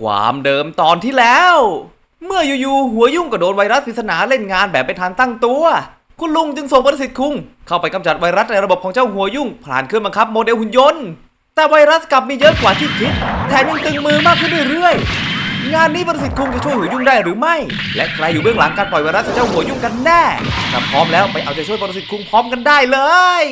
ความเดิมตอนที่แล้ว เมื่ออยู่ๆหัวยุ่งก็โดนไวรัสปริศนาเล่นงานแบบไม่ทันตั้งตัว คุณลุงจึงส่งประสิทธิ์คุงเข้าไปกำจัดไวรัสในระบบของเจ้าหัวยุ่ง ผ่านเครื่องบังคับโมเดลหุ่นยนต์ แต่ไวรัสกลับมีเยอะกว่าที่คิด แถมยังตึงมือมากขึ้นเรื่อยๆ งานนี้ประสิทธิ์คุงจะช่วยหัวยุ่งได้หรือไม่ และใครอยู่เบื้องหลังการปล่อยไวรัสเจ้าหัวยุ่งกันแน่ถ้าพร้อมแล้วไปเอาใจช่วยประสิทธิ์คุงพร้อมกันได้เลย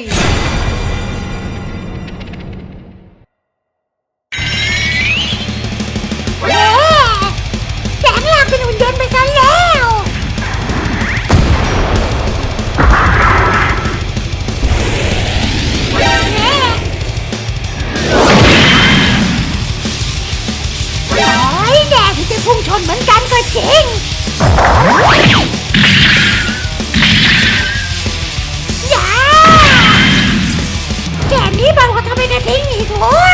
พุ่งชนเหมือนกันก็จริง อย่าแกนี้เบากว่าทำไมกระทิ้งอีกว้ย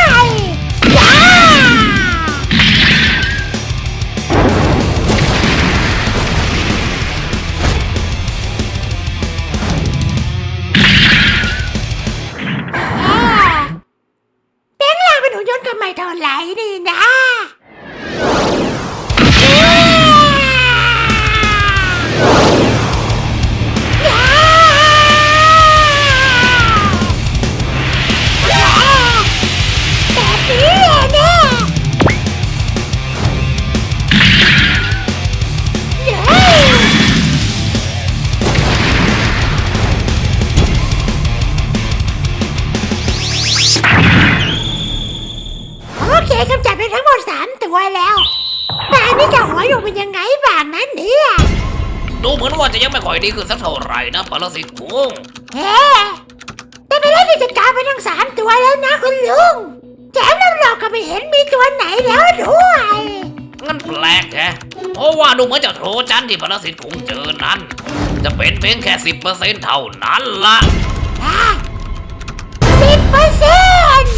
แต่อันนี่จะหัวอยู่เป็นยังไงบ้างนั้นเนี่ยดูเหมือนว่าจะยังไม่ค่อยดีขึ้นสักเท่าไหร่นะปรสิตกุ้งเฮ้แต่ไปได้ที่จัดการไปทั้งสามตัวแล้วนะคุณลุงแถมแล้วเราก็ไม่เห็นมีตัวไหนแล้วด้วยงั้นแปลกแฮะเพราะว่าดูเหมือนเจะโทรจันที่ปรสิตกุ้งเจอนั้น จะเป็นเพียงแค่สิบเปอร์เซ็นต์เท่านั้นละสิบเปอร์เซ็นต์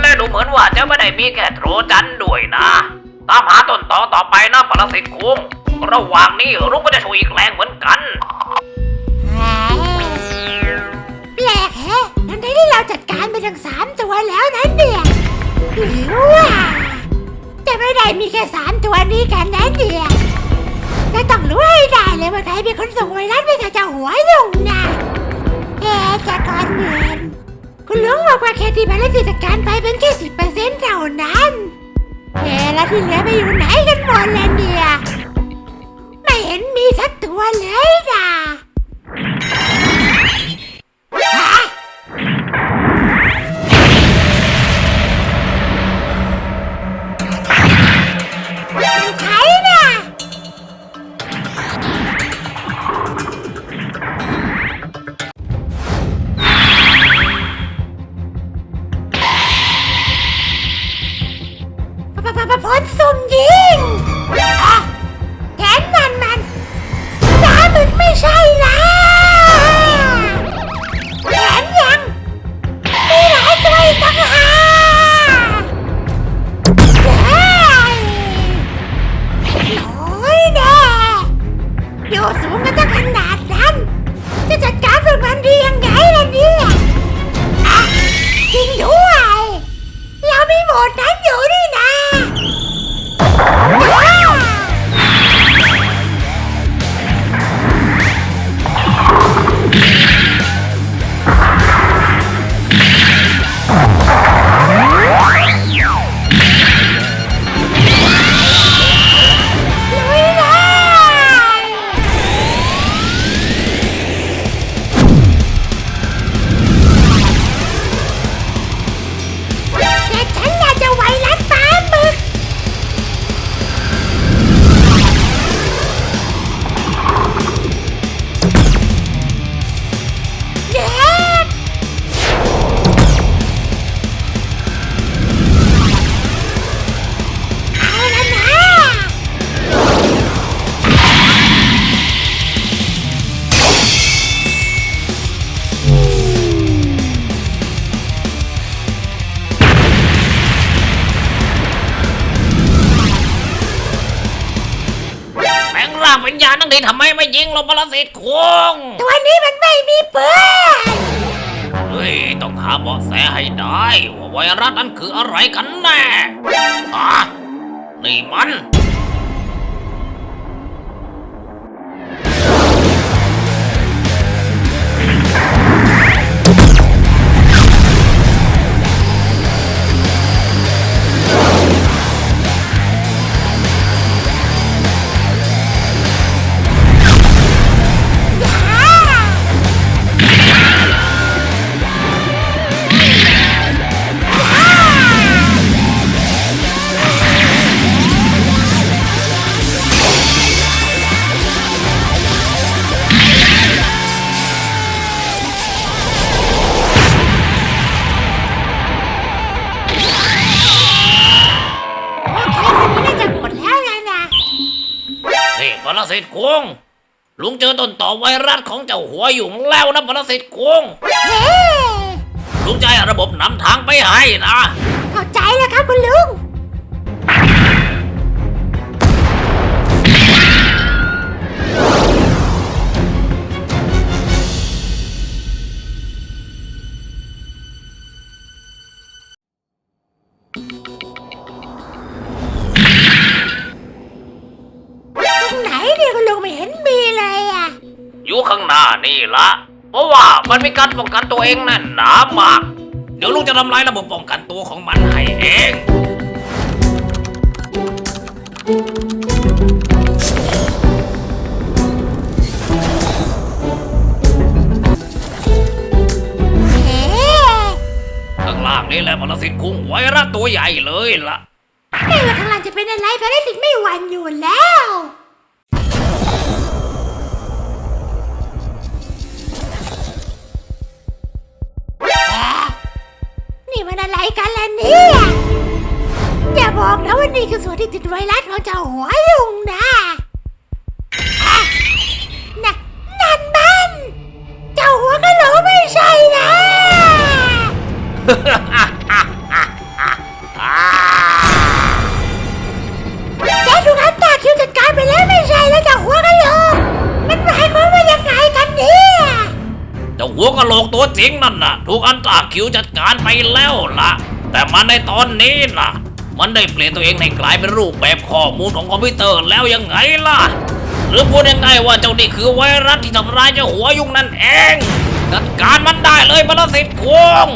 และดูเหมือนว่าจะไม่ได้มีแค่โทรจันด้วยนะ ตามหาต้นตอต่อไปนะปรสิตกุ้งระหว่างนี้รุ้งก็จะช่วยอีกแรงเหมือนกัน แปลกแฮะทั้งที่เราจัดการไปทั้งสามตัวแล้วนั้นเนี่ยหรือว่าจะไม่ได้มีแค่สามตัวนี้กันนะเนี่ยจะต้องรู้ให้ได้เลยว่าใครเป็นคนส่งไวรัสไปกับเจ้าหัวยุงนะเอ๊ะจะก่อนเงินคุณลุงบอกว่าแค่ที่ภารกิจจัดการไปเป็นแค่สิบเปอร์เซ็นต์เท่านั้น เอ๊ะแล้วที่เหลือไปอยู่ไหนกันหมดแล้วเนี่ย อยู่สูงกันตั้งขนาดนั้น จะจัดการพวกมันดียังไงล่ะเนี่ยจริงด้วย เรามีโหมดนั้นอยู่นี่ แปลงร่างเป็นยานั่งดีทำไมไม่ยิงเราปรสิตกุ้งตัวนี้มันไม่มีปืนเฮ้ยต้องหาเบาะแสให้ได้ว่าไวรัสนั้นคืออะไรกันแน่อะนี่มัน นี่ปรสิตกุ้งลุงเจอต้นต่อไวรัสของเจ้าหัวหยุงแล้วนะปรสิตกุ้งเฮ้ลุงจะให้ระบบนำทางไปให้นะ เข้าใจแล้วครับคุณลุง อยู่ข้างหน้านี่ละเพราะว่ามันมีการป้องกันตัวเองแน่นหนามาก เดี๋ยวลุงจะทำลายระบบป้องกันตัวของมันให้เองข้างล่างนี่แหละปรสิตกุ้งไวรัสตัวใหญ่เลยล่ะ ไม่ว่าข้างหลังจะเป็นอะไรภารกิจไม่หวั่นอยู่แล้ว นี่คือส่วนที่ติดไวรัสของเจ้าหัวยุงนะอะน่ะนั่นมันเจ้าหัวกะโหลกไม่ใช่นะ แกถูกอันตาคิวจัดการไปแล้วไม่ใช่แล้วเจ้าหัวกะโหลกมันหมายความว่ายังไงกันเนี่ย เจ้าหัวกะโหลกตัวจริงนั่นน่ะ ถูกอันตราคิวจัดการไปแล้วล่ะ แต่มันในตอนนี้น่ะ มันได้เปลี่ยนตัวเองให้กลายเป็นรูปแบบข้อมูลของคอมพิวเตอร์แล้วยังไงล่ะ หรือพูดยังไงว่าเจ้านี่คือไวรัสที่ทำร้ายเจ้าหัวยุงนั่นเองจัดการมันได้เลยบรรสิทธิ์ควง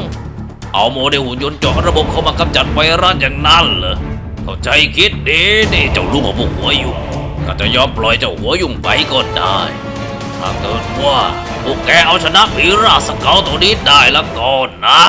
เอาโมเดลหุ่นยนต์เจาะระบบเข้ามากำจัดไวรัสอย่างนั้นเหรอเข้าใจคิดดีนี่เจ้าลูกของพวกหัวยุงก็จะยอมปล่อยเจ้าหัวยุงไปก็ได้ถ้าเกิดว่าพวกแกเอาชนะผีราสเกาตัวนี้ได้แล้วก็นะ